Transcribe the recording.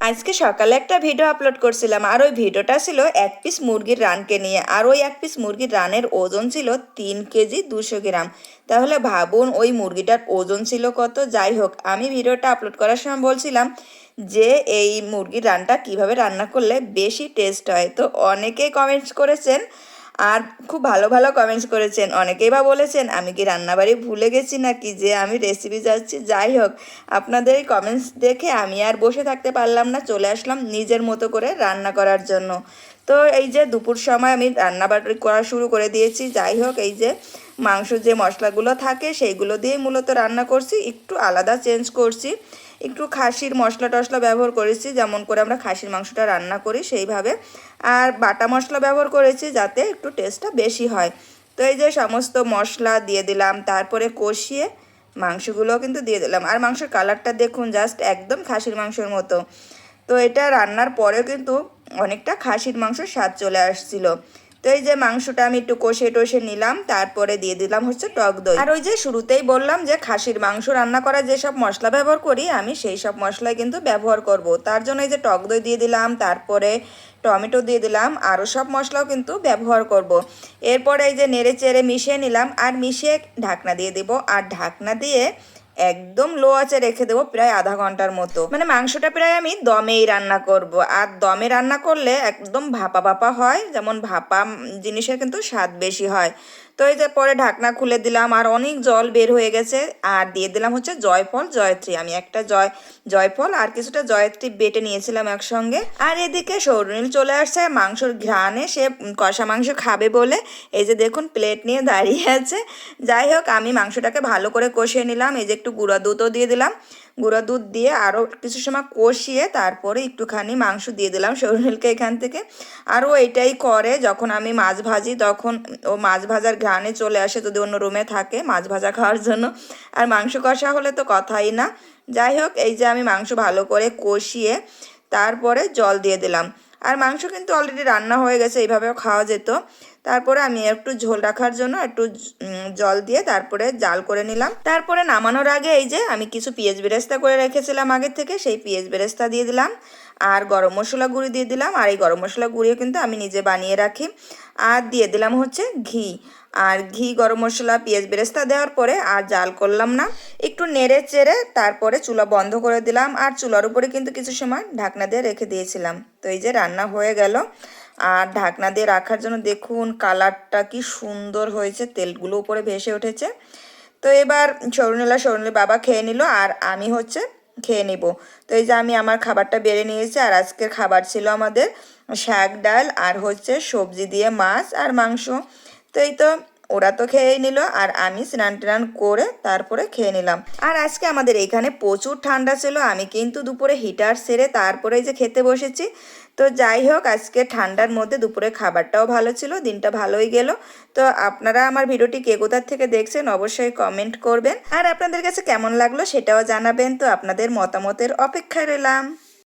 আজকে সকালে একটা ভিডিও আপলোড করছিলাম, আর ওই ভিডিওটা ছিল এক পিস মুরগির রানকে নিয়ে, আর ওই এক পিস মুরগির রানের ওজন ছিল তিন কেজি দুশো গ্রাম। তাহলে ভাবুন ওই মুরগিটার ওজন ছিল কত? যাই হোক, আমি ভিডিওটা আপলোড করার সময় বলছিলাম যে, এই মুরগির রানটা কীভাবে রান্না করলে বেশি টেস্ট হয়? তো অনেকেই কমেন্টস করেছেন আর খুব ভালো ভালো কমেন্টস করেছেন। অনেকেই বা বলেছেন, আমি কি রান্নাবাড়ি ভুলে গেছি নাকি যে আমি রেসিপি যাচ্ছি? যাই হোক, আপনাদের এই কমেন্টস দেখে আমি আর বসে থাকতে পারলাম না, চলে আসলাম নিজের মতো করে রান্না করার জন্য। তো এই যে দুপুর সময় আমি রান্নাবাড়ি করা শুরু করে দিয়েছি, যাই হোক এই যে মাংস যে মশলাগুলো থাকে সেইগুলো দিয়ে মূলত রান্না করছি, একটু আলাদা চেঞ্জ করছি, একটু খাসির মশলা টশলা ব্যবহার করেছি, যেমন করে আমরা খাসির মাংসটা রান্না করি সেইভাবে, আর বাটা মশলা ব্যবহার করেছি যাতে একটু টেস্টটা বেশি হয়। তো এই যে সমস্ত মশলা দিয়ে দিলাম, তারপরে কষিয়ে মাংসগুলো কিন্তু দিয়ে দিলাম, আর মাংসের কালারটা দেখুন জাস্ট একদম খাসির মাংসের মতো। তো এটা রান্নার পরেও কিন্তু অনেকটা খাসির মাংস স্বাদ চলে আসছিল। তো এই যে মাংসটা আমি একটু কষে টষে নিলাম, তারপরে দিয়ে দিলাম হচ্ছে টক দই। আর ওই যে শুরুতেই বললাম যে খাসির মাংস রান্না করার যেসব মশলা ব্যবহার করি, আমি সেই সব মশলাই কিন্তু ব্যবহার করব। তার জন্য এই যে টক দই দিয়ে দিলাম, তারপরে টমেটো দিয়ে দিলাম, আরও সব মশলাও কিন্তু ব্যবহার করব। এরপরে এই যে নেড়ে চেড়ে মিশিয়ে নিলাম, আর মিশিয়ে ঢাকনা দিয়ে দিব। আর ঢাকনা দিয়ে একদম লো আছে রেখে দেবো প্রায় আধা ঘণ্টার মতো। মানে মাংসটা প্রায় আমি দমেই রান্না করব। আর দমে রান্না করলে একদম ভাপা ভাপা হয়, যেমন ভাপা জিনিসের কিন্তু স্বাদ বেশি হয়। তো এই যে পরে ঢাকনা খুলে দিলাম, আর অনেক জল বের হয়ে গেছে, আর দিয়ে দিলাম হচ্ছে জয়ফল, জয়ত্রী। আমি একটা জয়, জয়ফল আর কিছুটা জয়ত্রী বেটে নিয়েছিলাম একসঙ্গে। আর এদিকে সৌরনীল চলে আসছে, মাংসর ঘ্রাণে সে কষা মাংস খাবে বলে। এই যে দেখুন প্লেট নিয়ে দাঁড়িয়ে আছে। যাই হোক, আমি মাংসটাকে ভালো করে কষিয়ে নিলাম। এই যে একটু গুঁড়া দুধও দিয়ে দিলাম। গুঁড়া দুধ দিয়ে আরও কিছু সময় কষিয়ে তারপরে একটুখানি মাংস দিয়ে দিলাম সৌরনীলকে এখান থেকে। আর ও এটাই করে, যখন আমি মাছ ভাজি তখন ও মাছ ভাজার ঘ্রাণে চলে আসে যদি অন্য রুমে থাকে মাছ ভাজা খাওয়ার জন্য। আর মাংস কষা হলে তো কথাই না। যাই হোক, এই যে আমি মাংস ভালো করে কষিয়ে তারপরে জল দিয়ে দিলাম। আর মাংস কিন্তু অলরেডি রান্না হয়ে গেছে, এইভাবেও খাওয়া যেত। তারপরে আমি একটু ঝোল রাখার জন্য একটু জল দিয়ে তারপরে জাল করে নিলাম। তারপরে নামানোর আগে এই যে আমি কিছু পেঁয়াজ বেরেস্তা করে রেখেছিলাম আগের থেকে, সেই পেঁয়াজ বেরেস্তা দিয়ে দিলাম। আর গরম মশলা গুঁড়ি দিয়ে দিলাম। আর এই গরম মশলা গুঁড়িও কিন্তু আমি নিজে বানিয়ে রাখি। আর দিয়ে দিলাম হচ্ছে ঘি। আর ঘি, গরম মশলা, পেঁয়াজ বেরেস্তা দেওয়ার পরে আর জাল করলাম না। একটু নেড়ে চেড়ে তারপরে চুলা বন্ধ করে দিলাম। আর চুলার উপরে কিন্তু কিছু সময় ঢাকনা দিয়ে রেখে দিয়েছিলাম। তো এই যে রান্না হয়ে গেল। আর ঢাকনা দিয়ে রাখার জন্য দেখুন কালারটা কি সুন্দর হয়েছে, তেলগুলো উপরে ভেসে উঠেছে। তো এবার সরুনীলা, সরুনীল বাবা খেয়ে নিল আর আমি হচ্ছে খেয়ে নিব। তো এই যে আমি আমার খাবারটা বেড়ে নিয়েছি আর আজকের খাবার ছিল আমাদের শাক ডাল আর হচ্ছে সবজি দিয়ে মাছ আর মাংস। তো এই তো ওরা তো খেয়েই নিল আর আমি স্নান টান করে তারপরে খেয়ে নিলাম। আর আজকে আমাদের এখানে প্রচুর ঠান্ডা ছিল, আমি কিন্তু দুপুরে হিটার সেরে তারপরে যে খেতে বসেছি। তো যাই হোক, আজকে ঠান্ডার মধ্যে দুপুরে খাবারটাও ভালো ছিল, দিনটা ভালোই গেল। তো আপনারা আমার ভিডিওটি কে কোথার থেকে দেখছেন অবশ্যই কমেন্ট করবেন। আর আপনাদের কাছে কেমন লাগল সেটাও জানাবেন। তো আপনাদের মতামতের অপেক্ষায় রইলাম।